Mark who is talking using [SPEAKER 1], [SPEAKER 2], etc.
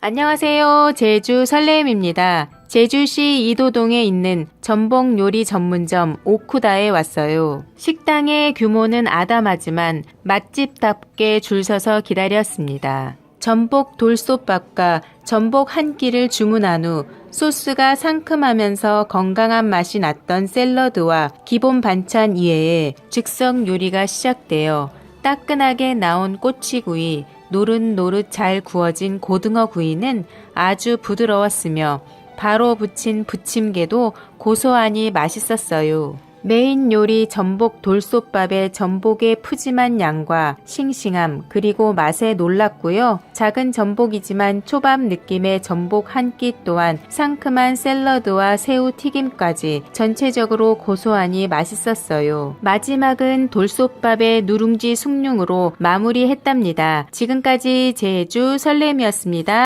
[SPEAKER 1] 안녕하세요. 제주 설렘입니다. 제주시 이도동에 있는 전복 요리 전문점 오쿠다에 왔어요. 식당의 규모는 아담하지만 맛집답게 줄 서서 기다렸습니다. 전복 돌솥밥과 전복 한 끼를 주문한 후 소스가 상큼하면서 건강한 맛이 났던 샐러드와 기본 반찬 이외에 즉석 요리가 시작되어 따끈하게 나온 꼬치구이, 노릇노릇 잘 구워진 고등어 구이는 아주 부드러웠으며 바로 부친 부침개도 고소하니 맛있었어요. 메인 요리 전복 돌솥밥의 전복의 푸짐한 양과 싱싱함 그리고 맛에 놀랐고요. 작은 전복이지만 초밥 느낌의 전복 한 끼 또한 상큼한 샐러드와 새우 튀김까지 전체적으로 고소하니 맛있었어요. 마지막은 돌솥밥의 누룽지 숭늉으로 마무리했답니다. 지금까지 제주 설렘이었습니다.